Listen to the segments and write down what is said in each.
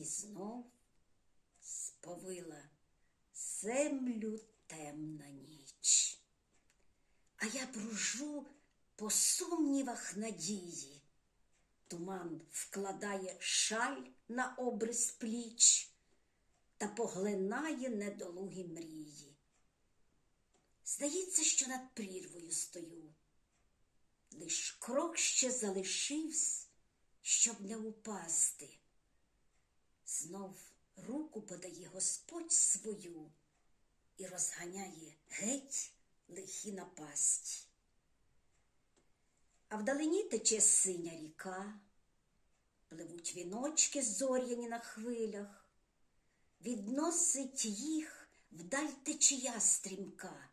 І знов сповила землю темна ніч. А я бружу по сумнівах надії. Туман вкладає шаль на обрис пліч та поглинає недолугі мрії. Здається, що над прірвою стою, лиш крок ще залишився, щоб не упасти. Знов руку подає Господь свою і розганяє геть лихі напасті. А вдалині тече синя ріка, пливуть віночки зоряні на хвилях, відносить їх вдаль течія стрімка,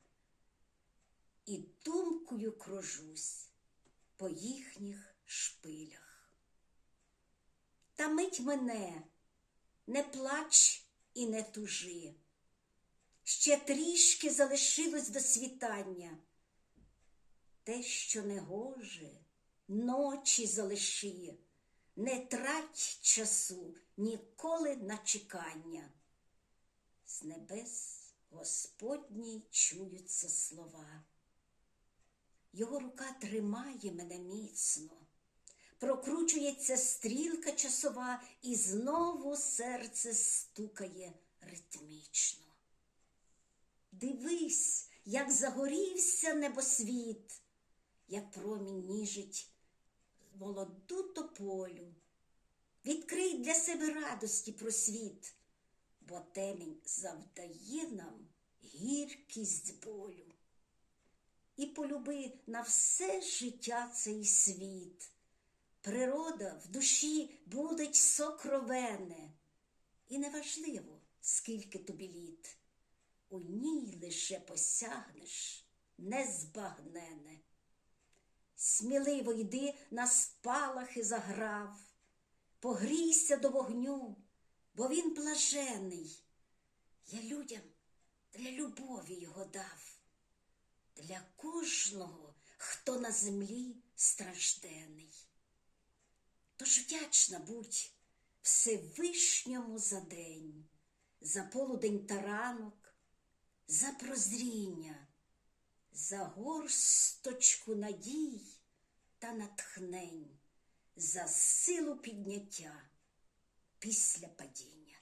і думкою кружусь по їхніх шпилях. Та мить мене, не плач і не тужи. Ще трішки залишилось до світання. Те, що не гоже, ночі залиши, не трать часу ніколи на чекання. З небес Господній чуються слова. Його рука тримає мене міцно, прокручується стрілка часова, і знову серце стукає ритмічно. Дивись, як загорівся небосвіт, як промінь ніжить молоду тополю. Відкрий для себе радості просвіт, бо темінь завдає нам гіркість болю. І полюби на все життя цей світ. Природа в душі будить сокровене, і неважливо, скільки тобі літ у ній лише посягнеш незбагнене. Сміливо йди на спалахи заграв, погрійся до вогню, бо він блажений. Я людям для любові його дав, для кожного, хто на землі страждений. Тож вдячна будь Всевишньому за день, за полудень та ранок, за прозріння, за горсточку надій та натхнень, за силу підняття після падіння.